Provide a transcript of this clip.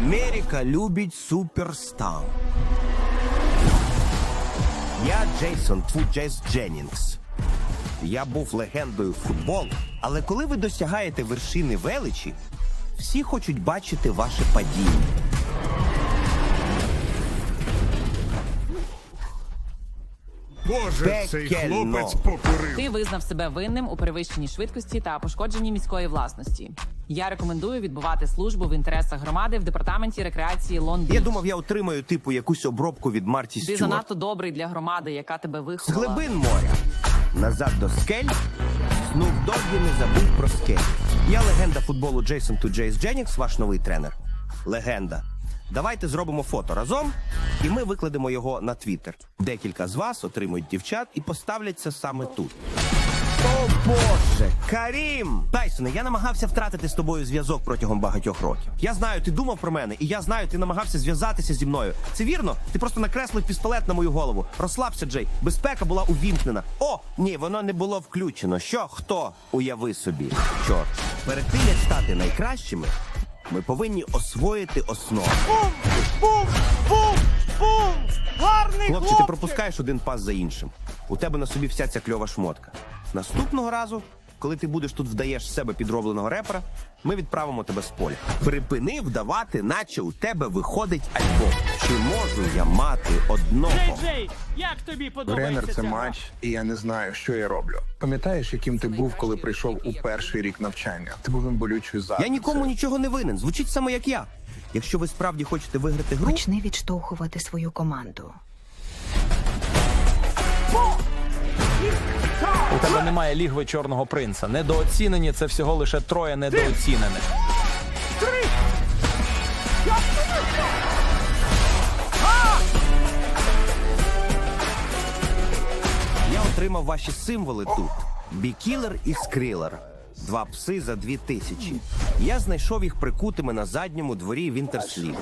Америка любить суперстар. Я Джейсон Джейс Дженнінгс. Я був легендою футболу, але коли ви досягаєте вершини величі, всі хочуть бачити ваше падіння. Боже, цей Пекельно. хлопець покурив. Ти визнав себе винним у перевищенні швидкості та пошкодженні міської власності. Я рекомендую відбувати службу в інтересах громади в департаменті рекреації лон Я думав, я отримаю типу якусь обробку від Марті Ти Стюарт. занадто добрий для громади, яка тебе З виховала. глибин моря. Назад до скель. Снуп Доггі не забудь про скель. Я легенда футболу Джейсон Ту Джейс Дженнінгс, ваш новий тренер. Легенда. Давайте зробимо фото разом, і ми викладемо його на твіттер. Декілька з вас отримують дівчат і поставлять це саме тут. О Боже, Карім! Тайсоне, я намагався втратити з тобою зв'язок протягом багатьох років. Я знаю, ти думав про мене, і я знаю, ти намагався зв'язатися зі мною. Це вірно? Ти просто накреслив пістолет на мою голову. Розслабся, Джей. Безпека була увімкнена. О, ні, воно не було включено. Що? Хто? Уяви собі. Чорт. Перед тим як стати найкращими, ми повинні освоїти основу. Бум! Бум! Бум! Бум! Гарний Хлопче, ти пропускаєш один пас за іншим. У тебе на собі вся ця кльова шмотка. Наступного разу, коли ти будеш тут вдаєш себе підробленого репера, ми відправимо тебе з поля. Припини вдавати, наче у тебе виходить альбом. Чи можу я мати одного? Джей Джей, як тобі подобається Тренер це ця матч, і я не знаю, що я роблю. Пам'ятаєш, яким ти був, коли прийшов у перший рік навчання? Ти був болючою за Я нікому нічого не винен. Звучить саме як я. Якщо ви справді хочете виграти гру, Почни відштовхувати свою команду. Тебе немає лігви чорного принца. Недооцінені це всього лише троє недооцінених. я отримав ваші символи тут: бікілер і скрилер. Два пси за дві тисячі. Я знайшов їх прикутими на задньому дворі Вінтерслів.